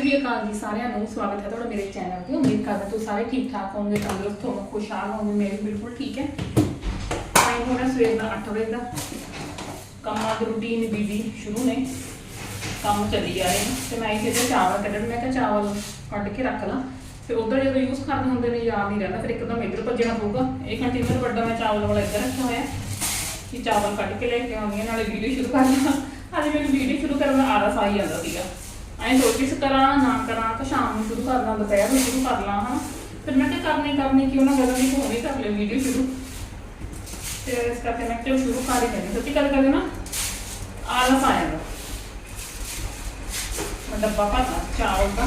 ਸ਼੍ਰੀ ਅਕਾਲ ਜੀ ਸਾਰਿਆਂ ਨੂੰ ਸਵਾਗਤ ਹੈ ਤੁਹਾਡਾ ਮੇਰੇ ਚੈਨਲ ਤੇ। ਉਮੀਦ ਕਰਦਾ ਤੁਸੀਂ ਸਾਰੇ ਠੀਕ ਠਾਕ ਹੋਵੋਗੇ, ਤੰਦਰੁਸਤ ਹੋਵੋਗੇ, ਖੁਸ਼ਹਾਲ ਹੋਵੋਗੇ, ਮੈਂ ਵੀ ਬਿਲਕੁਲ ਠੀਕ ਹੈ। ਟਾਈਮ ਹੋ ਰਿਹਾ ਸਵੇਰ ਦਾ 8 ਵਜੇ ਦਾ। ਕੰਮਾਂ ਦੀ ਰੂਟੀਨ ਬੀਬੀ ਸ਼ੁਰੂ ਨੇ। ਕੰਮ ਚੱਲੀ ਜਾ ਰਹੇ ਤੇ ਮੈਂ ਇੱਥੇ ਤੇ ਚਾਵਲ ਕੱਢਣ, ਮੈਂ ਕਿਹਾ ਚਾਵਲ ਕੱਢ ਕੇ ਰੱਖ ਲਾਂ। ਫਿਰ ਉਧਰ ਜਦੋਂ ਯੂਜ਼ ਕਰਨ ਹੁੰਦੇ ਨੇ, ਯਾਦ ਨਹੀਂ ਰਹਿੰਦਾ, ਫਿਰ ਇੱਕਦਮ ਇੱਧਰ ਭੱਜਣਾ ਪਊਗਾ। ਇਹ ਕੰਟੇਨਰ ਵੱਡਾ, ਮੈਂ ਚਾਵਲ ਵਾਲਾ ਇੱਧਰ ਰੱਖਿਆ ਹੋਇਆ। ਕਿ ਚਾਵਲ ਕੱਢ ਕੇ ਲੈ ਕੇ ਆਉਂਦੀ ਹਾਂ ਨਾਲੇ ਵੀਡੀਓ ਸ਼ੁਰੂ ਕਰਨਾ। ਅੱਜ ਮੈਨੂੰ ਵੀਡੀਓ ਸ਼ੁਰੂ ਕਰਨ ਦਾ ਆਲਸ ਆ ਜਾਂਦਾ ਸੀਗਾ। ਐਂ ਸੋਚੀ ਕਰਾਂ, ਨਾ ਕਰਾਂ, ਤਾਂ ਸ਼ਾਮ ਨੂੰ ਸ਼ੁਰੂ ਕਰ ਦੁਪਹਿਰ ਨੂੰ ਸ਼ੁਰੂ ਕਰ ਲਾਂ ਹਾਂ ਫਿਰ ਮੈਂ ਕਿਹਾ ਕਰਨੀ ਕਰਨੀ, ਕਿਉਂ ਨਾ ਕਰਾਂ ਨਹੀਂ ਹੋਣੀ ਕਰ ਲੈ ਵੀਡੀਓ ਸ਼ੁਰੂ। ਤੇ ਇਸ ਕਰਕੇ ਮੈਂ ਕਿਹਾ ਸ਼ੁਰੂ ਕਰ ਹੀ ਲੈਣੀ ਸੱਚੀ ਗੱਲ ਕਰਦੇ ਨਾ, ਆਲਸ ਆ ਜਾਂਦਾ। ਮੈਂ ਡੱਬਾ ਚਾਵਲ ਦਾ।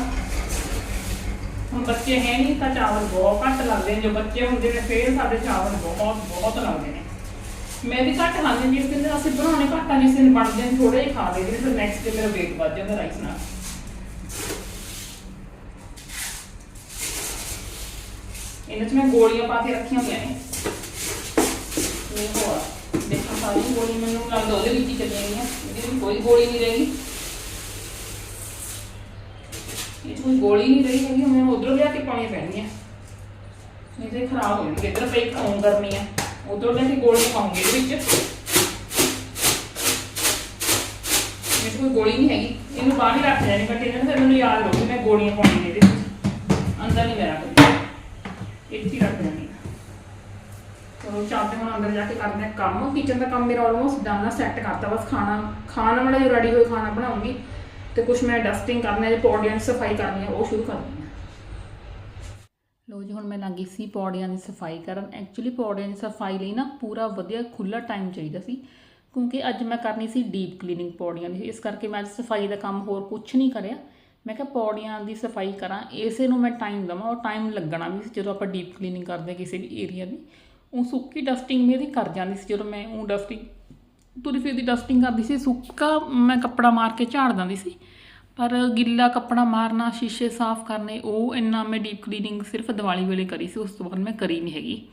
ਹੁਣ ਬੱਚੇ ਹੈ ਨਹੀਂ, ਤਾਂ ਚਾਵਲ ਬਹੁਤ ਘੱਟ ਲੱਗਦੇ ਨੇ। ਜੋ ਬੱਚੇ ਹੁੰਦੇ ਨੇ, ਫੇਰ ਸਾਡੇ ਚਾਵਲ ਬਹੁਤ ਬਹੁਤ ਲੱਗਦੇ ਨੇ। ਮੈਂ ਵੀ ਘੱਟ ਖਾਂਦੀ ਜਿਸ ਦਿਨ ਅਸੀਂ ਬਣਾਉਣੇ ਘੱਟ ਆ ਜਿਸ ਦਿਨ ਬਣਦੇ ਨੇ ਥੋੜੇ ਹੀ ਖਾ ਲਈਦੇ ਫਿਰ ਨੈਕਸਟ ਡੇ ਮੇਰਾ weight ਵੱਧ ਜਾਂਦਾ ਰਾਈਸ ਨਾਲ। ਇਹਨਾਂ 'ਚ ਮੈਂ ਗੋਲੀਆਂ ਪਾ ਕੇ ਰੱਖੀਆਂ ਹੋਈਆਂ ਨੇ। ਇਹ ਹੋਰ, ਦੇਖੋ ਸਾਰੀ ਗੋਲੀ ਮੈਨੂੰ ਲੱਗਦਾ ਉਹਦੇ ਵਿੱਚ ਹੀ ਚੱਲੀਆਂ ਗਈਆਂ ਇਹਦੇ ਵਿੱਚ ਕੋਈ ਗੋਲੀ ਨਹੀਂ ਰਹੀ। ਇਹ 'ਚ ਕੋਈ ਗੋਲੀ ਨਹੀਂ ਰਹੀ ਹੈਗੀ ਮੈਨੂੰ ਉਧਰੋਂ ਲਿਆ ਕੇ ਪਾਉਣੀ ਪੈਣੀ ਹੈ ਨਹੀਂ ਤੇ ਖਰਾਬ ਹੋ ਜਾਣਗੇ, ਇੱਧਰ ਪਈ ਖਾਉਂ ਕਰਨੀ ਹੈ ਉਧਰੋਂ ਲੈ ਕੇ ਗੋਲੀ ਪਾਉਂਗੇ ਇਹਦੇ ਵਿੱਚ। ਮੇਰੇ ਕੋਲ ਗੋਲੀ ਨਹੀਂ ਹੈਗੀ, ਇਹਨੂੰ ਬਾਹਰ ਹੀ ਰੱਖ ਜਾਣੀ ਕੰਟੇਨਰ ਫਿਰ ਮੈਨੂੰ ਯਾਦ ਰਹੂ ਮੈਂ ਗੋਲੀਆਂ ਪਾਉਣੀ ਇਹਦੇ ਵਿੱਚ। ਅੰਦਰ ਨਹੀਂ ਮੇਰਾ ਕੋਈ ਇੱਥੇ ਰੱਖ ਜਾਣੀ ਚਲੋ ਚਾਹਤੇ ਹੁਣ ਅੰਦਰ ਜਾ ਕੇ ਕਰਦੇ ਹਾਂ ਕੰਮ। ਕਿਚਨ ਦਾ ਕੰਮ ਮੇਰਾ ਆਲਮੋਸਟ ਡਨ ਆ ਸੈੱਟ ਕਰਤਾ। ਬਸ ਖਾਣਾ ਖਾਣਾ ਵਾਲਾ ਜੋ ਰੈਡੀ ਹੋਏ ਖਾਣਾ ਬਣਾਉਂਗੀ। ਤੇ ਕੁਝ ਮੈਂ ਡਸਟਿੰਗ ਕਰਨਾ ਹੈ ਪੌੜੀਆਂ ਦੀ ਸਫ਼ਾਈ ਕਰਨੀ ਹੈ ਉਹ ਸ਼ੁਰੂ ਕਰਨੀ ਹੈ ਲੋ ਜੀ, ਹੁਣ ਮੈਂ ਲੱਗੀ ਸੀ ਪੌੜੀਆਂ ਦੀ ਸਫ਼ਾਈ ਕਰਨ। ਐਕਚੁਅਲੀ ਪੌੜੀਆਂ ਦੀ ਸਫ਼ਾਈ ਲਈ ਨਾ ਪੂਰਾ ਵਧੀਆ ਖੁੱਲਾ ਟਾਈਮ ਚਾਹੀਦਾ ਸੀ। ਕਿਉਂਕਿ ਅੱਜ ਮੈਂ ਕਰਨੀ ਸੀ ਡੀਪ ਕਲੀਨਿੰਗ ਪੌੜੀਆਂ ਦੀ। ਇਸ ਕਰਕੇ ਮੈਂ ਅੱਜ ਸਫ਼ਾਈ ਦਾ ਕੰਮ ਹੋਰ ਕੁਝ ਨਹੀਂ ਕਰਿਆ। ਮੈਂ ਕਿਹਾ ਪੌੜੀਆਂ ਦੀ ਸਫ਼ਾਈ ਕਰਾਂ, ਇਸੇ ਨੂੰ ਮੈਂ ਟਾਈਮ ਦਵਾਂ ਔਰ ਟਾਈਮ ਲੱਗਣਾ ਵੀ ਸੀ ਜਦੋਂ ਆਪਾਂ ਡੀਪ ਕਲੀਨਿੰਗ ਕਰਦੇ ਹਾਂ ਕਿਸੇ ਵੀ ਏਰੀਆ ਦੀ। ਉਹ ਸੁੱਕੀ ਡਸਟਿੰਗ ਮੇਰੀ ਕਰ ਜਾਂਦੀ ਸੀ, ਜਦੋਂ ਮੈਂ ਉਹ ਡਸਟਿੰਗ ਤੁਰੀ ਫਿਰਦੀ ਡਸਟਿੰਗ ਕਰਦੀ ਸੀ, ਸੁੱਕਾ ਮੈਂ ਕੱਪੜਾ ਮਾਰ ਕੇ ਝਾੜ ਦਿੰਦੀ ਸੀ, ਪਰ ਗਿੱਲਾ ਕੱਪੜਾ ਮਾਰਨਾ, ਸ਼ੀਸ਼ੇ ਸਾਫ਼ ਕਰਨੇ, ਉਹ ਇੰਨਾ ਮੈਂ ਡੀਪ ਕਲੀਨਿੰਗ ਸਿਰਫ ਦੀਵਾਲੀ ਵੇਲੇ ਕਰੀ ਸੀ, ਉਸ ਤੋਂ ਬਾਅਦ ਮੈਂ ਕਰੀ ਨਹੀਂ ਹੈਗੀ।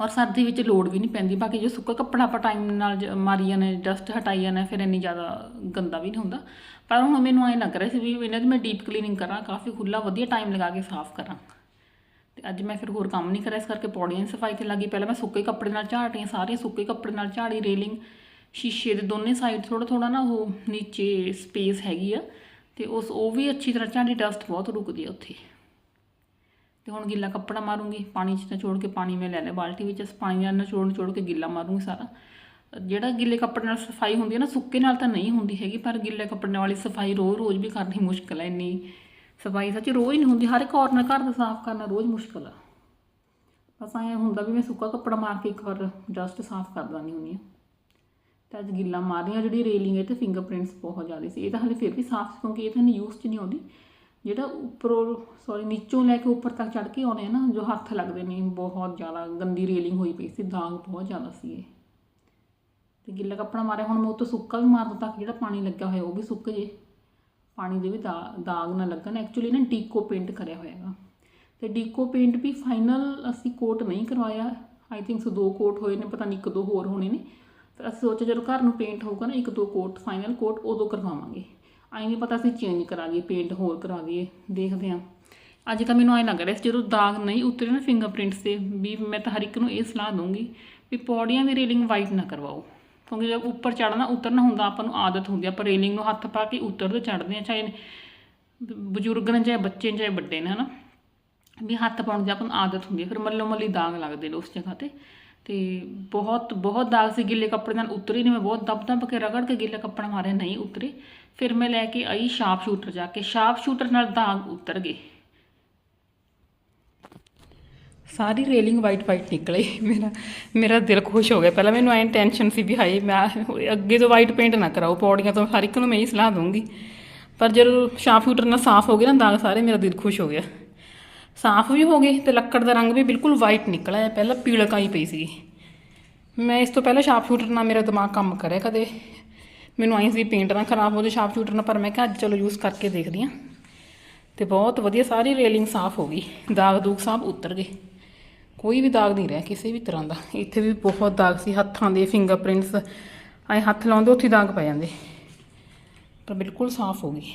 ਔਰ ਸਰਦੀ ਵਿੱਚ ਲੋੜ ਵੀ ਨਹੀਂ ਪੈਂਦੀ, ਬਾਕੀ ਜੋ ਸੁੱਕਾ ਕੱਪੜਾ ਆਪਾਂ ਟਾਈਮ ਨਾਲ ਜ- ਮਾਰੀ ਜਾਂਦੇ ਡਸਟ ਹਟਾਈ ਜਾਂਦੇ ਫਿਰ ਇੰਨੀ ਜ਼ਿਆਦਾ ਗੰਦਾ ਵੀ ਨਹੀਂ ਹੁੰਦਾ। ਪਰ ਹੁਣ ਮੈਨੂੰ ਐਂ ਲੱਗ ਰਿਹਾ ਸੀ ਵੀ ਇਹਨਾਂ ਦੀ ਮੈਂ ਡੀਪ ਕਲੀਨਿੰਗ ਕਰਾਂ, ਕਾਫੀ ਖੁੱਲਾ ਵਧੀਆ ਟਾਈਮ ਲਗਾ ਕੇ ਸਾਫ਼ ਕਰਾਂ। ਤੇ ਅੱਜ ਮੈਂ ਫਿਰ ਹੋਰ ਕੰਮ ਨਹੀਂ ਕਰਿਆ, ਇਸ ਕਰਕੇ ਪੌੜੀਆਂ ਦੀ ਸਫ਼ਾਈ ਤੇ ਲੱਗੀ। ਪਹਿਲਾਂ ਮੈਂ ਸੁੱਕੇ ਕੱਪੜੇ ਨਾਲ ਝਾੜ ਰਹੀ ਹਾਂ ਸਾਰੇ ਸੁੱਕੇ ਕੱਪੜੇ ਨਾਲ ਝਾੜੀ ਰੇਲਿੰਗ ਸ਼ੀਸ਼ੇ ਦੇ ਦੋਨੇ ਸਾਈਡ ਥੋੜਾ ਥੋੜਾ ਨਾ ਉਹ ਨੀਚੇ ਸਪੇਸ ਹੈਗੀ ਆ। ਤੇ ਉਸ ਉਹ ਵੀ ਅੱਛੀ ਤਰ੍ਹਾਂ ਝਾੜੀ ਡਸਟ ਬਹੁਤ ਰੁਕਦੀ ਆ ਉੱਥੇ। ਤੇ ਹੁਣ ਗਿੱਲਾ ਕੱਪੜਾ ਮਾਰੂੰਗੀ, ਪਾਣੀ 'ਚ ਨਿਚੋੜ ਕੇ ਪਾਣੀ ਮੈਂ ਲੈ ਲਿਆ, ਬਾਲਟੀ ਵਿੱਚ ਇਸ ਪਾਣੀ ਨਾਲ ਨਿਚੋੜ ਨਿਚੋੜ ਕੇ ਗਿੱਲਾ ਮਾਰੂੰਗੀ ਸਾਰਾ। ਜਿਹੜਾ ਗਿੱਲੇ ਕੱਪੜੇ ਨਾਲ ਸਫ਼ਾਈ ਹੁੰਦੀ ਹੈ ਨਾ, ਸੁੱਕੇ ਨਾਲ ਤਾਂ ਨਹੀਂ ਹੁੰਦੀ ਹੈਗੀ, ਪਰ ਗਿੱਲੇ ਕੱਪੜੇ ਵਾਲੀ ਸਫ਼ਾਈ ਰੋਜ਼ ਰੋਜ਼ ਵੀ ਕਰਨੀ ਮੁਸ਼ਕਲ ਹੈ ਇੰਨੀ। ਸਫ਼ਾਈ ਸੱਚ ਰੋਜ਼ ਨਹੀਂ ਹੁੰਦੀ, ਹਰ ਇੱਕ ਕਾਰਨਰ ਘਰ ਦਾ ਸਾਫ਼ ਕਰਨਾ ਰੋਜ਼ ਮੁਸ਼ਕਲ ਆ। ਬਸ ਐਂ ਹੁੰਦਾ ਵੀ ਮੈਂ ਸੁੱਕਾ ਕੱਪੜਾ ਮਾਰ ਕੇ ਇੱਕ ਵਾਰ ਜਸਟ ਸਾਫ਼ ਕਰ ਦਾਨੀ ਹੁੰਦੀ ਹਾਂ। ਤੇ ਅੱਜ ਗਿੱਲਾ ਮਾਰੀਆਂ ਜਿਹੜੀ ਰੇਲਿੰਗ ਹੈ ਤੇ ਫਿੰਗਰਪ੍ਰਿੰਟਸ ਬਹੁਤ ਜ਼ਿਆਦਾ ਸੀ। ਇਹ ਤਾਂ ਹਲੇ ਫਿਰ ਵੀ ਸਾਫ਼ ਸੀ, ਕਿਉਂਕਿ ਇਹ ਤਾਂ ਯੂਜ਼ 'ਚ ਨਹੀਂ ਆਉਂਦੀ। ਜਿਹੜਾ ਉੱਪਰੋਂ ਸੌਰੀ ਨੀਚੋਂ ਲੈ ਕੇ ਉੱਪਰ ਤੱਕ ਚੜ੍ਹ ਕੇ ਆਉਣੇ ਆ ਨਾ, ਜੋ ਹੱਥ ਲੱਗਦੇ ਨੇ, ਬਹੁਤ ਜ਼ਿਆਦਾ ਗੰਦੀ ਰੇਲਿੰਗ ਹੋਈ ਪਈ ਸੀ, ਦਾਗ ਬਹੁਤ ਜ਼ਿਆਦਾ ਸੀ ਇਹ। ਤੇ ਗਿੱਲਾ ਕੱਪੜਾ ਮਾਰਿਆ, ਹੁਣ ਮੈਂ ਉੱਤੋਂ ਸੁੱਕਾ ਵੀ ਮਾਰ ਦਿੱਤਾ ਕਿ ਜਿਹੜਾ ਪਾਣੀ ਲੱਗਿਆ ਹੋਇਆ ਉਹ ਵੀ ਸੁੱਕ ਜੇ। ਪਾਣੀ ਦੇ ਵੀ ਦਾ- ਦਾਗ ਨਾ ਲੱਗਣ। ਐਕਚੁਅਲੀ ਨਾ ਡੀਕੋ ਪੇਂਟ ਕਰਿਆ ਹੋਇਆ ਹੈਗਾ। ਤੇ ਡੀਕੋ ਪੇਂਟ ਵੀ ਫਾਈਨਲ ਅਸੀਂ ਕੋਟ ਨਹੀਂ ਕਰਵਾਇਆ। ਆਈ ਥਿੰਕ ਸੋ ਦੋ ਕੋਟ ਹੋਏ ਨੇ, ਪਤਾ ਨਹੀਂ ਇੱਕ ਦੋ ਹੋਰ ਹੋਣੇ ਨੇ। ਫਿਰ ਅਸੀਂ ਸੋਚਿਆ ਜਦੋਂ ਘਰ ਨੂੰ ਪੇਂਟ ਹੋਊਗਾ ਨਾ, ਇੱਕ ਦੋ ਕੋਟ, ਫਾਈਨਲ ਕੋਟ, ਉਦੋਂ ਕਰਵਾਵਾਂਗੇ। ਆਈ ਨਹੀਂ ਪਤਾ ਅਸੀਂ ਚੇਂਜ ਕਰਾ ਦਈਏ ਪੇਂਟ ਹੋਰ ਕਰਾ ਦਈਏ ਦੇਖਦੇ ਹਾਂ। ਅੱਜ ਤਾਂ ਮੈਨੂੰ ਐਂ ਲੱਗ ਰਿਹਾ ਸੀ, ਜਦੋਂ ਦਾਗ ਨਹੀਂ ਉਤਰੇ ਨਾ ਫਿੰਗਰਪ੍ਰਿੰਟਸ ਤੇ, ਵੀ ਮੈਂ ਤਾਂ ਹਰ ਇੱਕ ਨੂੰ ਇਹ ਸਲਾਹ ਦੂੰਗੀ ਵੀ ਪੌੜੀਆਂ ਦੀ ਰੇਲਿੰਗ ਵਾਈਟ ਨਾ ਕਰਵਾਓ। ਕਿਉਂਕਿ ਜਦ ਉੱਪਰ ਚੜਨਾ ਉਤਰਨਾ ਹੁੰਦਾ, ਆਪਾਂ ਨੂੰ ਆਦਤ ਹੁੰਦੀ ਆ, ਆਪਾਂ ਰੇਲਿੰਗ ਨੂੰ ਹੱਥ ਪਾ ਕੇ ਉਤਰਦੇ ਚੜਦੇ ਆ ਚਾਹੇ ਬਜ਼ੁਰਗ ਨੇ, ਚਾਹੇ ਬੱਚੇ ਨੇ, ਚਾਹੇ ਵੱਡੇ ਨੇ, ਹਨਾ। ਵੀ ਹੱਥ ਪਾਉਣ ਦੀ ਆਪਾਂ ਨੂੰ ਆਦਤ ਹੁੰਦੀ ਹੈ ਫਿਰ ਮੱਲੋ ਮੱਲੀ ਦਾਗ ਲੱਗਦੇ ਨੇ ਉਸ ਜਗ੍ਹਾ ਤੇ। ਤੇ ਬਹੁਤ ਬਹੁਤ ਦਾਗ ਸੀ, ਗਿੱਲੇ ਕੱਪੜੇ ਨਾਲ ਉਤਰੇ ਨਹੀਂ ਮੈਂ ਬਹੁਤ, ਦਬ ਦਬ ਕੇ ਰਗੜ ਕੇ ਗਿੱਲਾ ਕੱਪੜਾ ਮਾਰਿਆ ਨਹੀਂ ਉਤਰੇ। ਫਿਰ ਮੈਂ ਲੈ ਕੇ ਆਈ ਸ਼ਾਰਪ ਸ਼ੂਟਰ ਜਾ ਕੇ, ਸ਼ਾਰਪ ਸ਼ੂਟਰ ਨਾਲ ਦਾਗ ਉਤਰ ਗਏ। ਸਾਰੀ ਰੇਲਿੰਗ ਵਾਈਟ ਵਾਈਟ ਨਿਕਲੇ। ਮੇਰਾ ਮੇਰਾ ਦਿਲ ਖੁਸ਼ ਹੋ ਗਿਆ। ਪਹਿਲਾਂ ਮੈਨੂੰ ਐਂ ਟੈਨਸ਼ਨ ਸੀ ਵੀ ਹਾਏ, ਮੈਂ ਅੱਗੇ ਤੋਂ ਵਾਈਟ ਪੇਂਟ ਨਾ ਕਰਾਓ, ਪੌੜੀਆਂ ਤੋਂ ਹਰ ਇੱਕ ਨੂੰ ਮੈਂ ਹੀ ਸਲਾਹ ਦੂੰਗੀ ਪਰ ਜਦੋਂ ਸ਼ਾਰਪ ਸ਼ੂਟਰ ਨਾਲ ਸਾਫ਼ ਹੋ ਗਏ ਨਾ ਦਾਗ ਸਾਰੇ, ਮੇਰਾ ਦਿਲ ਖੁਸ਼ ਹੋ ਗਿਆ। ਸਾਫ਼ ਵੀ ਹੋ ਗਏ ਤੇ ਲੱਕੜ ਦਾ ਰੰਗ ਵੀ ਬਿਲਕੁਲ ਵਾਈਟ ਨਿਕਲਿਆ। ਪਹਿਲਾਂ ਪੀਲਕ ਆਈ ਪਈ ਸੀ ਮੈਂ ਇਸ ਤੋਂ ਪਹਿਲਾਂ ਸ਼ਾਰਪ ਸ਼ੂਟਰ ਨਾਲ ਮੇਰਾ ਦਿਮਾਗ ਕੰਮ ਕਰਿਆ ਕਦੇ। ਮੈਨੂੰ ਆਈ ਸੀ ਪੇਂਟ ਨਾ ਖਰਾਬ ਹੋ ਜਾਏ ਸ਼ਾਰਪ ਸ਼ੂਟਰ ਨਾਲ, ਪਰ ਮੈਂ ਕਿਹਾ ਅੱਜ ਚਲੋ ਯੂਜ਼ ਕਰਕੇ ਦੇਖਦੀ ਹਾਂ ਤੇ ਬਹੁਤ ਵਧੀਆ, ਸਾਰੀ ਰੇਲਿੰਗ ਸਾਫ਼ ਹੋ ਗਈ। ਦਾਗ ਦੂਗ ਸਭ ਉਤਰ ਗਏ। ਕੋਈ ਵੀ ਦਾਗ ਨਹੀਂ ਰਿਹਾ, ਕਿਸੇ ਵੀ ਤਰ੍ਹਾਂ ਦਾ। ਇੱਥੇ ਵੀ ਬਹੁਤ ਦਾਗ ਸੀ, ਹੱਥਾਂ ਦੇ ਫਿੰਗਰਪ੍ਰਿੰਟਸ ਐ ਹੱਥ ਲਾਉਂਦੇ, ਉੱਥੇ ਦਾਗ ਪੈ ਜਾਂਦੇ। ਪਰ ਬਿਲਕੁਲ ਸਾਫ਼ ਹੋ ਗਈ।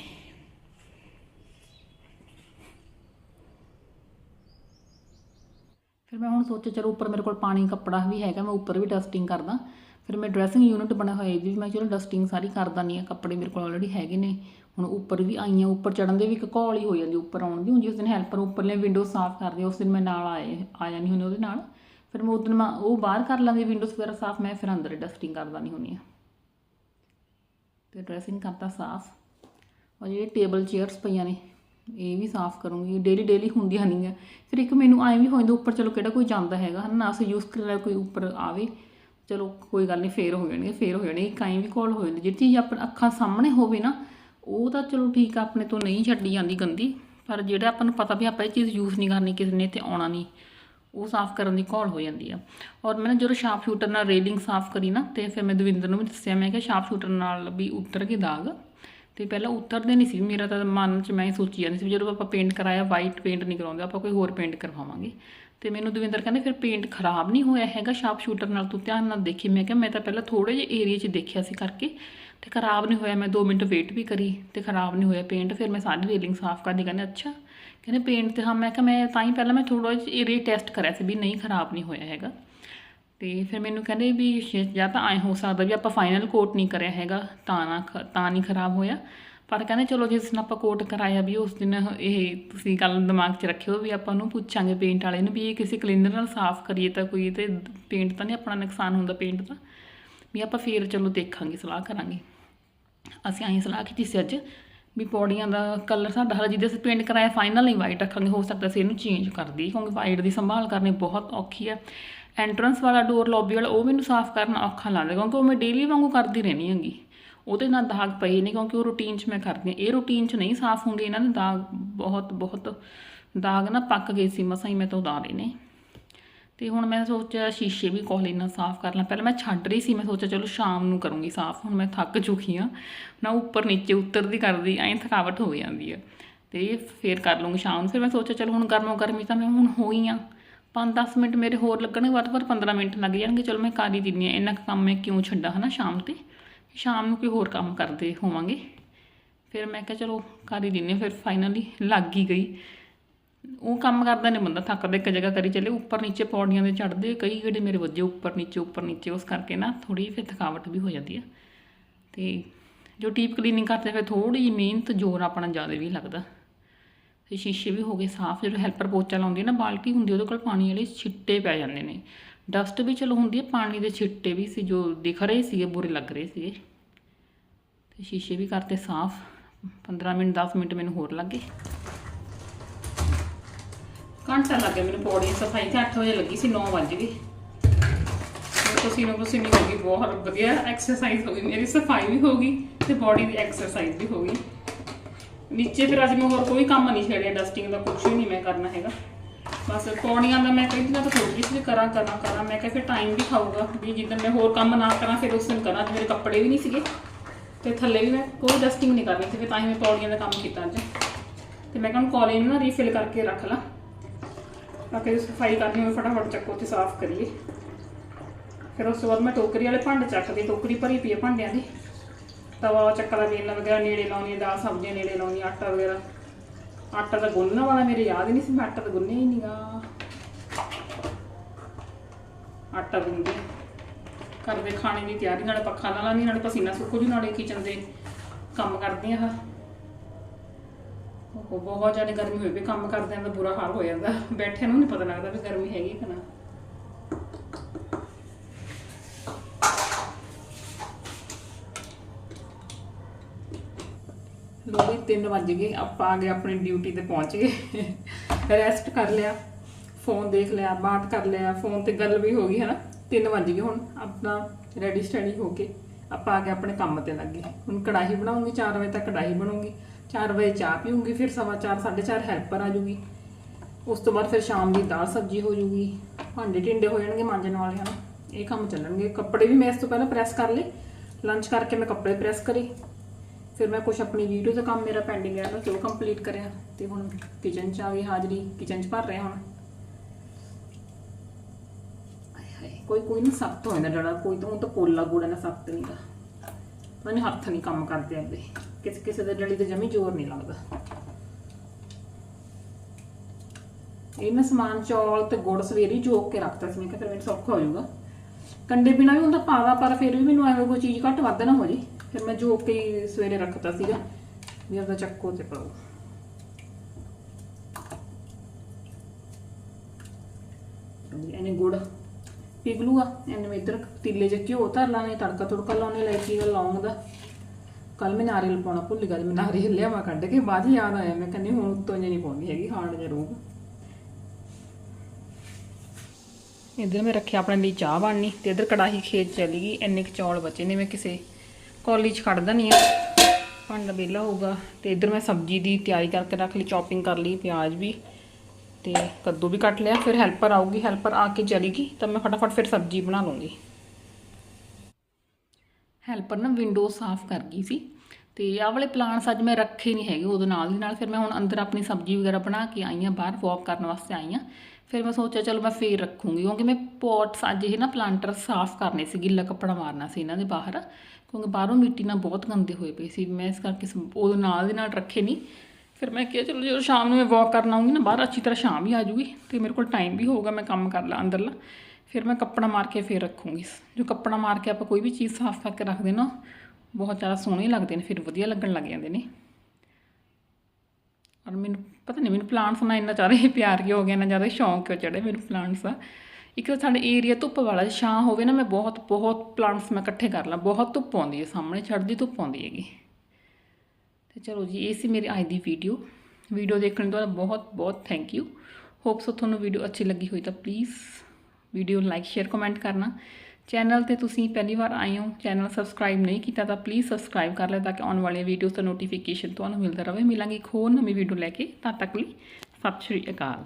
ਫਿਰ ਮੈਂ ਹੁਣ ਸੋਚਿਆ, ਚਲੋ ਉੱਪਰ ਮੇਰੇ ਕੋਲ ਪਾਣੀ ਕੱਪੜਾ ਵੀ ਹੈਗਾ, ਮੈਂ ਉੱਪਰ ਵੀ ਡਸਟਿੰਗ ਕਰਦਾ। ਫਿਰ ਮੈਂ ਡਰੈਸਿੰਗ ਯੂਨਿਟ ਬਣਿਆ ਹੋਇਆ ਜੀ ਮੈਂ ਚਲੋ ਡਸਟਿੰਗ ਸਾਰੀ ਕਰ ਦਿੰਦੀ ਆ ਕੱਪੜੇ ਮੇਰੇ ਕੋਲ ਆਲਰੇਡੀ ਹੈਗੇ ਨੇ। ਹੁਣ ਉੱਪਰ ਵੀ ਆਈਆਂ, ਉੱਪਰ ਚੜਨ ਦੇ ਵੀ ਇੱਕ ਘੋਲ ਹੀ ਹੋ ਜਾਂਦੀ, ਉੱਪਰ ਆਉਣ ਦੀ। ਹੁਣ ਜਿਸ ਦਿਨ ਹੈਲਪਰ ਉੱਪਰਲੇ ਵਿੰਡੋ ਸਾਫ਼ ਕਰਦੇ ਉਸ ਦਿਨ ਮੈਂ ਨਾਲ ਆਏ, ਆ ਜਾਣੀ ਹੁੰਦੀ ਉਹਦੇ ਨਾਲ। ਫਿਰ ਮੈਂ ਉਦੋਂ ਮੈਂ ਉਹ ਬਾਹਰ ਕਰ ਲਾਂਗੀ ਵਿੰਡੋਜ਼ ਵਗੈਰਾ ਸਾਫ਼, ਮੈਂ ਫਿਰ ਅੰਦਰ ਡਸਟਿੰਗ ਕਰ ਦਿੰਦੀ ਹੁੰਦੀ ਆ ਤੇ ਡਰੈਸਿੰਗ ਕਰਤਾ ਸਾਫ਼। ਔਰ ਜਿਹੜੇ ਟੇਬਲ ਚੇਅਰਸ ਪਈਆਂ ਨੇ ਇਹ ਵੀ ਸਾਫ਼ ਕਰੂੰਗੀ ਡੇਲੀ ਡੇਲੀ ਹੁੰਦੀਆਂ ਨਹੀਂ ਆ। ਫਿਰ ਇੱਕ ਮੈਨੂੰ ਐਂ ਵੀ ਹੋ ਜਾਂਦਾ, ਉੱਪਰ ਚਲੋ ਕਿਹੜਾ ਕੋਈ ਜਾਂਦਾ ਹੈਗਾ, ਹਨਾ, ਨਾ ਅਸੀਂ ਯੂਜ਼ ਕਰ ਕੋਈ ਉੱਪਰ ਆਵੇ, ਚਲੋ ਕੋਈ ਗੱਲ ਨਹੀਂ ਫੇਰ ਹੋ ਜਾਣਗੇ, ਫੇਰ ਹੋ ਜਾਣਗੇ ਇੱਕ ਐਂ ਵੀ ਕੋਲ ਹੋ ਜਾਂਦੀ। ਜਿਹੜੀ ਚੀਜ਼ ਆਪਣੀ ਅੱਖਾਂ ਸਾਹਮਣੇ ਹੋਵੇ ਨਾ, ਉਹ ਤਾਂ ਚਲੋ ਠੀਕ ਆ, ਆਪਣੇ ਤੋਂ ਨਹੀਂ ਛੱਡੀ ਜਾਂਦੀ ਗੰਦੀ, ਪਰ ਜਿਹੜਾ ਆਪਾਂ ਨੂੰ ਪਤਾ ਵੀ ਆਪਾਂ ਇਹ ਚੀਜ਼ ਯੂਜ਼ ਨਹੀਂ ਕਰਨੀ, ਕਿਸੇ ਨੇ ਤੇ ਆਉਣਾ ਨਹੀਂ ਉਹ ਸਾਫ਼ ਕਰਨ ਦੀ ਘੋਲ ਹੋ ਜਾਂਦੀ ਆ। ਔਰ ਮੈਂ ਨਾ ਜਦੋਂ ਸ਼ਾਰਪ ਸ਼ੂਟਰ ਨਾਲ ਰੇਲਿੰਗ ਸਾਫ਼ ਕਰੀ ਨਾ, ਤੇ ਫਿਰ ਮੈਂ ਦਵਿੰਦਰ ਨੂੰ ਵੀ ਦੱਸਿਆ, ਮੈਂ ਕਿਹਾ ਸ਼ਾਰਪ ਸ਼ੂਟਰ ਨਾਲ ਵੀ ਉਤਰ ਕੇ ਦਾਗ। ਤੇ ਪਹਿਲਾਂ ਉਤਰਦੇ ਨਹੀਂ ਸੀ। ਮੇਰਾ ਤਾਂ ਮਨ 'ਚ ਮੈਂ ਹੀ ਸੋਚੀ ਜਾਂਦੀ ਸੀ ਵੀ ਜਦੋਂ ਆਪਾਂ ਪੇਂਟ ਕਰਾਇਆ ਵਾਈਟ ਪੇਂਟ ਨਹੀਂ ਕਰਾਉਂਦੇ, ਆਪਾਂ ਕੋਈ ਹੋਰ ਪੇਂਟ ਕਰਵਾਵਾਂਗੇ। ਤੇ ਮੈਨੂੰ ਦਵਿੰਦਰ ਕਹਿੰਦੇ, ਫਿਰ ਪੇਂਟ ਖਰਾਬ ਨਹੀਂ ਹੋਇਆ ਹੈਗਾ ਸ਼ਾਰਪ ਸ਼ੂਟਰ ਨਾਲ ਤੂੰ ਧਿਆਨ ਨਾਲ ਦੇਖੀ? ਮੈਂ ਕਿਹਾ, ਮੈਂ ਤਾਂ ਪਹਿਲਾਂ ਥੋੜੇ ਜਿਹੇ ਏਰੀਆ 'ਚ ਦੇਖਿਆ ਸੀ ਕਰਕੇ, ਤੇ ਖਰਾਬ ਨਹੀਂ ਹੋਇਆ। ਮੈਂ 2 ਮਿੰਟ ਵੇਟ ਵੀ ਕਰੀ ਤੇ ਖਰਾਬ ਨਹੀਂ ਹੋਇਆ ਪੇਂਟ ਫਿਰ ਮੈਂ ਸਾਰੀ ਰੇਲਿੰਗ ਸਾਫ਼ ਕਰਨੀ ਕਹਿੰਦੇ, ਅੱਛਾ। ਕਹਿੰਦੇ ਪੇਂਟ ਤੇ ਹਾਂ। ਮੈਂ ਕਿਹਾ, ਮੈਂ ਤਾਂ ਹੀ ਪਹਿਲਾਂ ਮੈਂ ਥੋੜਾ ਜਿਹਾ ਏਰੀਆ ਟੈਸਟ ਕਰਿਆ ਸੀ ਵੀ ਨਹੀਂ ਖਰਾਬ ਨਹੀਂ ਹੋਇਆ ਹੈਗਾ। ਤੇ ਫਿਰ ਮੈਨੂੰ ਕਹਿੰਦੇ ਵੀ ਸ਼ਾਇਦ ਜਾਂ ਤਾਂ ਐ ਹੋ ਸਕਦਾ ਵੀ ਆਪਾਂ ਫਾਈਨਲ ਕੋਟ ਨਹੀਂ ਕਰਿਆ ਹੈਗਾ, ਤਾਂ ਨਾ ਖ- ਤਾਂ ਨਹੀਂ ਖਰਾਬ ਹੋਇਆ। ਪਰ ਕਹਿੰਦੇ ਚਲੋ ਜਿਸ ਦਿਨ ਆਪਾਂ ਕੋਟ ਕਰਾਇਆ ਵੀ ਉਸ ਦਿਨ ਇਹ ਤੁਸੀਂ ਗੱਲ ਦਿਮਾਗ 'ਚ ਰੱਖਿਓ ਵੀ ਆਪਾਂ ਨੂੰ ਪੁੱਛਾਂਗੇ ਪੇਂਟ ਵਾਲੇ ਨੂੰ ਵੀ ਇਹ ਕਿਸੇ ਕਲੀਨਰ ਨਾਲ ਸਾਫ਼ ਕਰੀਏ ਤਾਂ ਕੋਈ ਤੇ ਪੇਂਟ ਤਾਂ ਨਹੀਂ ਆਪਣਾ ਨੁਕਸਾਨ ਹੁੰਦਾ ਪੇਂਟ ਦਾ। ਵੀ ਆਪਾਂ ਫੇਰ ਚਲੋ ਦੇਖਾਂਗੇ, ਸਲਾਹ ਕਰਾਂਗੇ। ਅਸੀਂ ਆਈ ਸਲਾਹ ਕੀਤੀ ਸੀ ਅੱਜ ਵੀ ਪੌੜੀਆਂ ਦਾ ਕਲਰ ਸਾਡਾ ਹਲਾ ਜਿਹਦੇ ਅਸੀਂ ਪੇਂਟ ਕਰਾਇਆ ਫਾਈਨਲ ਨਹੀਂ ਵਾਈਟ ਰੱਖਾਂਗੇ, ਹੋ ਸਕਦਾ ਸੀ ਇਹਨੂੰ ਚੇਂਜ ਕਰ ਦਈਏ ਕਿਉਂਕਿ ਵਾਈਟ ਦੀ ਸੰਭਾਲ ਕਰਨੀ ਬਹੁਤ ਔਖੀ ਹੈ। ਐਂਟਰੈਂਸ ਵਾਲਾ ਡੋਰ ਲੌਬੀ ਵਾਲਾ, ਉਹ ਮੈਨੂੰ ਸਾਫ਼ ਕਰਨਾ ਔਖਾ ਲੱਗਦਾ, ਕਿਉਂਕਿ ਉਹ ਮੈਂ ਡੇਲੀ ਵਾਂਗੂ ਕਰਦੀ ਰਹਿੰਦੀ ਹੈਗੀ। ਉਹਦੇ ਨਾਲ ਦਾਗ ਪਏ ਨੇ, ਕਿਉਂਕਿ ਉਹ ਰੂਟੀਨ 'ਚ ਮੈਂ ਕਰਦੀ ਹਾਂ। ਇਹ ਰੂਟੀਨ 'ਚ ਨਹੀਂ ਸਾਫ਼ ਹੁੰਦੇ, ਇਹਨਾਂ ਦੇ ਦਾਗ ਬਹੁਤ ਬਹੁਤ ਦਾਗ ਨਾ ਪੱਕ ਗਏ ਸੀ, ਮਸਾਂ ਹੀ ਮੈਂ ਤਾਂ ਉਤਾਰੇ ਨੇ। ਤੇ ਹੁਣ ਮੈਂ ਸੋਚਿਆ ਸ਼ੀਸ਼ੇ ਵੀ ਕੋਲੇ ਨਾਲ ਸਾਫ਼ ਕਰ ਲਾਂ। ਪਹਿਲਾਂ ਮੈਂ ਛੱਡ ਰਹੀ ਸੀ, ਮੈਂ ਸੋਚਿਆ ਚਲੋ ਸ਼ਾਮ ਨੂੰ ਕਰੂੰਗੀ ਸਾਫ਼, ਹੁਣ ਮੈਂ ਥੱਕ ਚੁੱਕੀ ਹਾਂ। ਨਾ ਉੱਪਰ ਨੀਚੇ ਉਤਰਦੀ ਕਰਦੀ, ਐਂ ਥਕਾਵਟ ਹੋ ਜਾਂਦੀ ਹੈ ਤੇ ਇਹ ਫੇਰ ਕਰ ਲੂੰਗੀ ਸ਼ਾਮ ਨੂੰ। ਫਿਰ ਮੈਂ ਸੋਚਿਆ ਚਲੋ ਹੁਣ ਗਰਮੋ ਗਰਮੀ ਤਾਂ ਮੈਂ ਹੁਣ ਹੋਈ ਆ। 5-10 ਮਿੰਟ ਮੇਰੇ ਹੋਰ ਲੱਗਣਗੇ, ਵੱਧ ਤੋਂ ਵੱਧ 15 ਮਿੰਟ ਲੱਗ ਜਾਣਗੇ। ਚਲੋ ਮੈਂ ਕਰ ਹੀ ਦਿੰਦੀ ਹਾਂ, ਇੰਨਾ ਕੁ ਕੰਮ ਮੈਂ ਕਿਉਂ ਛੱਡਾਂ, ਹਨਾ, ਸ਼ਾਮ ਤੇ? ਸ਼ਾਮ ਨੂੰ ਕੋਈ ਹੋਰ ਕੰਮ ਕਰਦੇ ਹੋਵਾਂਗੇ। ਫਿਰ ਮੈਂ ਕਿਹਾ ਚਲੋ ਕਰ ਹੀ ਦਿੰਦੀ ਹਾਂ, ਫਿਰ ਫਾਈਨਲੀ ਲੱਗ ਹੀ ਗਈ। ਉਹ ਕੰਮ ਕਰਦਾ ਨਹੀਂ ਬੰਦਾ, ਥੱਕਦਾ ਇੱਕ ਜਗ੍ਹਾ ਕਰੀ ਚੱਲੇ, ਉੱਪਰ ਨੀਚੇ ਪੌੜੀਆਂ ਦੇ ਚੜਦੇ ਕਈ ਗੇੜੇ ਮੇਰੇ ਵੱਜੇ ਉੱਪਰ ਨੀਚੇ ਉੱਪਰ ਨੀਚੇ, ਉਸ ਕਰਕੇ ਨਾ ਥੋੜੀ ਫਿਰ ਥਕਾਵਟ ਵੀ ਹੋ ਜਾਂਦੀ ਆ। ਤੇ ਜੋ ਟੀਪ ਕਲੀਨਿੰਗ ਕਰਦੇ ਫਿਰ ਥੋੜੀ ਜਿਹੀ ਮਿਹਨਤ, ਜ਼ੋਰ ਆਪਣਾ ਜ਼ਿਆਦਾ ਵੀ ਲੱਗਦਾ। ਤੇ ਸ਼ੀਸ਼ੇ ਵੀ ਹੋ ਗਏ ਸਾਫ਼, ਜਦੋਂ ਹੈਲਪਰ ਪੋਚਾ ਲਾਉਂਦੀ ਹੈ ਨਾ, ਬਾਲਟੀ ਹੁੰਦੀ ਉਹਦੇ ਕੋਲ ਪਾਣੀ ਵਾਲੇ ਛਿੱਟੇ ਪੈ ਜਾਂਦੇ ਨੇ। ਡਸਟ ਵੀ ਚਲੋ ਹੁੰਦੀ ਹੈ ਪਾਣੀ ਦੇ ਛਿੱਟੇ ਵੀ ਸੀ, ਜੋ ਦਿਖ ਰਹੇ ਸੀਗੇ, ਬੁਰੇ ਲੱਗ ਰਹੇ ਸੀਗੇ। ਤੇ ਸ਼ੀਸ਼ੇ ਵੀ ਕਰਤੇ ਸਾਫ਼। 15 ਮਿੰਟ 10 ਮਿੰਟ ਮੈਨੂੰ ਹੋਰ ਲੱਗੇ। ਘੰਟਾ ਲੱਗ ਗਿਆ ਮੈਨੂੰ ਪੌੜੀ ਸਫ਼ਾਈ, ਤੇ 8 ਵਜੇ ਲੱਗੀ ਸੀ 9 ਵਜ ਗਏ। ਤੁਸੀਂ ਨੂੰ ਤੁਸੀਂ ਨਹੀਂ ਹੋਗੀ ਬਹੁਤ ਵਧੀਆ ਐਕਸਰਸਾਈਜ਼ ਹੋ ਗਈ, ਮੇਰੀ ਸਫ਼ਾਈ ਵੀ ਹੋ ਗਈ, ਤੇ ਬੋਡੀ ਦੀ ਐਕਸਰਸਾਈਜ਼ ਵੀ ਹੋ ਗਈ। ਨੀਚੇ ਫਿਰ ਅੱਜ ਮੈਂ ਹੋਰ ਕੋਈ ਕੰਮ ਨਹੀਂ ਛੇੜਿਆ ਡਸਟਿੰਗ ਦਾ ਕੁਝ ਵੀ ਨਹੀਂ ਮੈਂ ਕਰਨਾ ਹੈਗਾ। ਬਸ ਪੌੜੀਆਂ ਦਾ ਮੈਂ ਕਹਿੰਦੀ ਦਿਨਾਂ ਤਾਂ ਸੋਚ ਰਹੀ ਵੀ ਕਰਾਂ ਕਰਾਂ ਕਰਾਂ। ਮੈਂ ਕਿਹਾ ਫਿਰ ਟਾਈਮ ਵੀ ਖਾਊਗਾ ਵੀ ਜਿੱਦਣ ਮੈਂ ਹੋਰ ਕੰਮ ਨਾ ਕਰਾਂ, ਫਿਰ ਉਸ ਦਿਨ ਕਰਾਂ। ਅੱਜ ਮੇਰੇ ਕੱਪੜੇ ਵੀ ਨਹੀਂ ਸੀਗੇ ਤੇ ਥੱਲੇ ਵੀ ਮੈਂ ਕੋਈ ਡਸਟਿੰਗ ਨਹੀਂ ਕਰਨੀ ਸੀ, ਫਿਰ ਤਾਂ ਹੀ ਮੈਂ ਪੌੜੀਆਂ ਦਾ ਕੰਮ ਕੀਤਾ ਅੱਜ। ਤੇ ਮੈਂ ਕਿਹਾ ਕਾਲਜ ਨੂੰ ਨਾ ਰੀਫਿਲ ਕਰਕੇ ਰੱਖ ਲਾਂ। ਤਾਂ ਕਿ ਸਫ਼ਾਈ ਕਰਨੀ ਹੋਵੇ, ਫਟਾਫਟ ਚੱਕੋ ਤੇ ਸਾਫ਼ ਕਰੀਏ। ਫਿਰ ਉਸ ਤੋਂ ਬਾਅਦ ਮੈਂ ਟੋਕਰੀ ਵਾਲੇ ਭਾਂਡੇ ਚੱਕਦੀ ਟੋਕਰੀ ਭਰੀ ਪਈ ਹੈ ਭਾਂਡਿਆਂ ਦੀ। ਤਵਾ ਚੱਕਲਾ ਵੇਲਣਾ ਵਗੈਰਾ, ਨੇੜੇ ਲਾਉਣੀ ਦਾਲ ਸਬਜ਼ੀਆਂ ਨੇੜੇ ਲਾਉਣੀ ਆਟਾ ਵਗੈਰਾ। ਆਟਾ ਤਾਂ ਗੁੰਨਣ ਵਾਲਾ, ਮੇਰੇ ਯਾਦ ਹੀ ਨਹੀਂ ਸੀ, ਮੈਂ ਆਟਾ ਤਾਂ ਗੁੰਨਿਆ ਹੀ ਨਹੀਂਗਾ ਆਟਾ ਗੁੰਨਦੀ ਘਰ ਦੇ ਖਾਣੇ ਦੀ ਤਿਆਰੀ, ਨਾਲੇ ਪੱਖਾ ਲਾ ਲਾਂਗੀ ਨਾਲੇ ਪਸੀਨਾ ਸੁੱਕੂ ਜੂ, ਨਾਲੇ ਕਿਚਨ ਦੇ ਕੰਮ ਕਰਦੀ ਹਾਂ ਉਹ ਬਹੁਤ ਜ਼ਿਆਦਾ ਗਰਮੀ ਹੋਈ ਵੀ ਕੰਮ ਕਰਦਿਆਂ ਦਾ ਬੁਰਾ ਹਾਲ ਹੋ ਜਾਂਦਾ। ਬੈਠੇ ਨੂੰ ਨਹੀਂ ਪਤਾ ਲੱਗਦਾ ਵੀ ਗਰਮੀ ਹੈਗੀ ਕਿ ਨਾ ਲੋਈ 3 ਵੱਜ ਗਏ, ਆਪਾਂ ਆ ਗਏ ਆਪਣੀ ਡਿਊਟੀ ਤੇ ਪਹੁੰਚ ਗਏ। ਰੈਸਟ ਕਰ ਲਿਆ ਫੋਨ ਦੇਖ ਲਿਆ, ਬਾਤ ਕਰ ਲਿਆ ਫੋਨ ਤੇ ਗੱਲ ਵੀ ਹੋ ਗਈ ਹੈ ਨਾ 3 ਵੱਜ ਗਏ ਹੁਣ, ਆਪਣਾ ਰੈਡੀ ਸਟੈਡੀ ਹੋ ਕੇ ਆਪਾਂ ਆ ਕੇ ਆਪਣੇ ਕੰਮ ਤੇ ਲੱਗੇ। ਹੁਣ ਕੜਾਹੀ ਬਣਾਉਂਗੀ 4 ਵਜੇ ਤੱਕ ਕੜਾਹੀ ਬਣਾਉਂਗੀ 4 ਵਜੇ ਚਾਹ ਪੀਉਂਗੀ ਫਿਰ ਸਵਾ ਚਾਰ 4:30 ਹੈਲਪਰ ਆ ਜੂਗੀ। ਉਸ ਤੋਂ ਬਾਅਦ ਫਿਰ ਸ਼ਾਮ ਦੀ ਦਾਲ ਸਬਜ਼ੀ ਹੋ ਜੂਗੀ। ਭਾਂਡੇ ਢਿੰਡੇ ਹੋ ਜਾਣਗੇ ਮਾਂਜਣ ਵਾਲੇ, ਹਨ? ਇਹ ਕੰਮ ਚੱਲਣਗੇ। ਕੱਪੜੇ ਵੀ ਮੈਂ ਇਸ ਤੋਂ ਪਹਿਲਾਂ ਪ੍ਰੈਸ ਕਰ ਲਏ। ਲੰਚ ਕਰਕੇ ਮੈਂ ਕੱਪੜੇ ਪ੍ਰੈਸ ਕਰੇ। ਫਿਰ ਮੈਂ ਕੁਝ ਆਪਣੀ ਵੀਡੀਓ ਦਾ ਕੰਮ ਮੇਰਾ ਪੈਂਡਿੰਗ ਹੈ ਨਾ ਜੋ ਕੰਪਲੀਟ ਕਰਿਆ ਤੇ ਹੁਣ ਕਿਚਨ 'ਚ ਆ ਗਈ ਹਾਜ਼ਰੀ ਕਿਚਨ 'ਚ ਭਰ ਰਿਹਾ ਹੁਣ। ਕੋਈ ਕੋਈ ਨਾ ਸਖਤ ਹੋ ਜਾਂਦਾ ਡੜਾ ਕੋਈ ਤਾਂ ਉਹ ਤਾਂ ਕੋਲਾ ਗੋੜਾ ਨਾ ਸਖਤ ਨਹੀਂਗਾ ਮੈਨੇ ਹੱਥ ਨਹੀਂ ਕੰਮ ਕਰਦੇ ਆਂਦੇ ਕਿਸੇ ਕਿਸੇ ਦੇ ਡੜੀ ਤੇ ਜਮੀ ਜ਼ੋਰ ਨਹੀਂ ਲੱਗਦਾ। ਇਹ ਮੈਂ ਸਮਾਨ ਚੌਲ ਤੇ ਗੁੜ ਸਵੇਰੇ ਜੋਕ ਕੇ ਰੱਖਤਾ ਸੀ। ਮੈਂ ਕਿਹਾ ਫਿਰ ਮੈਨੂੰ ਸੌਖਾ ਹੋ ਜਾਊਗਾ। ਕੰਡੇ ਬਿਨਾ ਵੀ ਹੁੰਦਾ ਪਾਵਾ ਪਰ ਫਿਰ ਵੀ ਮੈਨੂੰ ਐਵੇਂ ਕੋਈ ਚੀਜ਼ ਘੱਟ ਵੱਧ ਨਾ ਹੋ ਜੇ। ਫਿਰ ਮੈਂ ਜੋ ਕੇ ਹੀ ਸਵੇਰੇ ਰੱਖਤਾ ਸੀਗਾ ਵੀ ਆਪਦਾ ਚੱਕੋ ਤੇ ਪਾਓ। ਇਹਨੇ ਗੁੜ ਪਿਗਲੂਗਾ ਇਹਨੇ ਮੈਂ ਇੱਧਰ ਤੀਲੇ 'ਚ ਘਿਓ ਧਰ ਲਾਣੇ, ਤੜਕਾ ਤੁੜਕਾ ਲਾਉਣੇ, ਇਲਾਇਚੀ ਦਾ ਲੌਂਗ ਦਾ। ਕੱਲ ਮੈਂ ਨਾਰੀਅਲ ਪਾਉਣਾ ਭੁੱਲ ਗਿਆ ਮੈਂ ਨਾਰੀਅਲ ਲਿਆ ਕੱਢ ਕੇ, ਬਾਅਦ 'ਚ ਯਾਦ ਆਇਆ, ਮੈਂ ਕਹਿੰਦੀ ਹੁਣ ਉੱਤੋਂ ਜੇ ਨਹੀਂ ਪਾਉਂਦੀ ਹੈਗੀ, ਹਾਰਡ ਜਿਹਾ ਰਹੂਗਾ ਇੱਧਰ ਮੈਂ ਰੱਖਿਆ ਆਪਣੇ ਲਈ ਚਾਹ ਬਣਨੀ, ਤੇ ਇੱਧਰ ਕੜਾਹੀ ਖੇਤ ਚਲੀ ਗਈ, ਇੰਨੇ ਕੁ ਚੌਲ ਬਚੇ ਨੇ, ਮੈਂ ਕਿਸੇ ਕੌਲੀ 'ਚ ਕੱਢ ਦਨੀ ਆ। ਭਾਂਡਾ ਵਿਹਲਾ ਹੋਊਗਾ ਤੇ ਇੱਧਰ ਮੈਂ ਸਬਜ਼ੀ ਦੀ ਤਿਆਰੀ ਕਰਕੇ ਰੱਖ ਲਈ ਚੌਪਿੰਗ ਕਰ ਲਈ, ਪਿਆਜ਼ ਵੀ ਤੇ ਕੱਦੂ ਵੀ ਕੱਟ ਲਿਆ। ਫਿਰ ਹੈਲਪਰ ਆਊਗੀ ਹੈਲਪਰ ਆ ਕੇ ਚਲੀ ਗਈ ਤਾਂ ਮੈਂ ਫਟਾਫਟ ਫਿਰ ਸਬਜ਼ੀ ਬਣਾ ਲੂੰਗੀ ਹੈਲਪਰ ਨਾ ਵਿੰਡੋ ਸਾਫ਼ ਕਰ ਗਈ ਸੀ ਤੇ ਆਹ ਵਾਲੇ ਪਲਾਂਟਸ ਅੱਜ ਮੈਂ ਰੱਖੇ ਨਹੀਂ ਹੈਗੇ ਉਹਦੇ ਨਾਲ ਦੀ ਨਾਲ। ਫਿਰ ਮੈਂ ਹੁਣ ਅੰਦਰ ਆਪਣੀ ਸਬਜ਼ੀ ਵਗੈਰਾ ਬਣਾ ਕੇ ਆਈ ਹਾਂ, ਬਾਹਰ ਵਾਕ ਕਰਨ ਵਾਸਤੇ ਆਈ ਹਾਂ। ਫਿਰ ਮੈਂ ਸੋਚਿਆ ਚਲੋ ਮੈਂ ਫੇਰ ਰੱਖੂੰਗੀ ਕਿਉਂਕਿ ਮੈਂ ਪੋਟਸ ਅੱਜ ਇਹ ਨਾ ਪਲਾਂਟਰ ਸਾਫ਼ ਕਰਨੇ ਸੀ ਗਿੱਲਾ ਕੱਪੜਾ ਮਾਰਨਾ ਸੀ ਇਹਨਾਂ ਦੇ ਬਾਹਰ। ਕਿਉਂਕਿ ਬਾਹਰੋਂ ਮਿੱਟੀ ਨਾਲ ਬਹੁਤ ਗੰਦੇ ਹੋਏ ਪਏ ਸੀ। ਮੈਂ ਇਸ ਕਰਕੇ ਸਮ- ਉਹਦੇ ਨਾਲ ਦੇ ਨਾਲ ਰੱਖੇ ਨਹੀਂ ਫਿਰ ਮੈਂ ਕਿਹਾ ਚਲੋ ਜਦੋਂ ਸ਼ਾਮ ਨੂੰ ਮੈਂ ਵਾਕ ਕਰਨ ਆਉਂਗੀ ਨਾ ਬਾਹਰ, ਅੱਛੀ ਤਰ੍ਹਾਂ ਸ਼ਾਮ ਹੀ ਆ ਜੂਗੀ ਤੇ ਮੇਰੇ ਕੋਲ ਟਾਈਮ ਵੀ ਹੋਊਗਾ, ਮੈਂ ਕੰਮ ਕਰ ਲਾਂ ਅੰਦਰਲਾ। ਫਿਰ ਮੈਂ ਕੱਪੜਾ ਮਾਰ ਕੇ ਫਿਰ ਰੱਖੂੰਗੀ। ਜੋ ਕੱਪੜਾ ਮਾਰ ਕੇ ਆਪਾਂ ਕੋਈ ਵੀ ਚੀਜ਼ ਸਾਫ਼ ਕਰਕੇ ਰੱਖਦੇ ਨਾ, ਬਹੁਤ ਜ਼ਿਆਦਾ ਸੋਹਣੇ ਲੱਗਦੇ ਨੇ, ਫਿਰ ਵਧੀਆ ਲੱਗਣ ਲੱਗ ਜਾਂਦੇ ਨੇ। ਔਰ ਮੈਨੂੰ, ਪਤਾ ਨਹੀਂ ਮੈਨੂੰ ਪਲਾਂਟਸ ਨਾਲ ਇੰਨਾ ਜ਼ਿਆਦਾ ਹੀ ਪਿਆਰ ਕਿਉਂ ਹੋ ਗਿਆ, ਇੰਨਾ ਜ਼ਿਆਦਾ ਸ਼ੌਂਕ ਕਿਉਂ ਚੜ੍ਹਿਆ ਮੈਨੂੰ ਪਲਾਂਟਸ ਦਾ। ਇੱਕ ਤਾਂ ਸਾਡੇ ਏਰੀਆ ਧੁੱਪ ਵਾਲਾ, ਜੇ ਛਾਂ ਹੋਵੇ ਨਾ, ਮੈਂ ਬਹੁਤ ਬਹੁਤ ਪਲਾਂਟਸ ਮੈਂ ਇਕੱਠੇ ਕਰ ਲਾਂ। ਬਹੁਤ ਧੁੱਪ ਆਉਂਦੀ ਹੈ, ਸਾਹਮਣੇ ਛੱਡਦੀ ਧੁੱਪ ਆਉਂਦੀ ਹੈਗੀ। ਤੇ ਚਲੋ ਜੀ, ਇਹ ਸੀ ਮੇਰੀ ਅੱਜ ਦੀ ਵੀਡੀਓ ਵੀਡੀਓ ਦੇਖਣ ਤੋਂ ਬਹੁਤ ਬਹੁਤ ਥੈਂਕ ਯੂ ਹੋਪਸ ਤੁਹਾਨੂੰ ਵੀਡੀਓ ਅੱਛੀ ਲੱਗੀ ਹੋਈ ਤਾਂ please video like share comment ਕਰਨਾ। ਚੈਨਲ ਤੇ ਤੁਸੀਂ ਪਹਿਲੀ ਵਾਰ ਆਏ ਹੋ ਚੈਨਲ ਸਬਸਕ੍ਰਾਈਬ ਨਹੀਂ ਕੀਤਾ ਤਾਂ ਪਲੀਜ਼ ਸਬਸਕ੍ਰਾਈਬ ਕਰ ਲਿਆ ਤਾਂ ਕਿ ਆਉਣ ਵਾਲੀਆਂ ਵੀਡੀਓਜ਼ ਦਾ ਨੋਟੀਫਿਕੇਸ਼ਨ ਤੁਹਾਨੂੰ ਮਿਲਦਾ ਰਹੇ। ਮਿਲਾਂਗੇ ਇੱਕ ਹੋਰ ਨਵੀਂ ਵੀਡੀਓ ਲੈ ਕੇ। ਤਦ ਤੱਕ ਲਈ ਸਤਿ ਸ਼੍ਰੀ ਅਕਾਲ।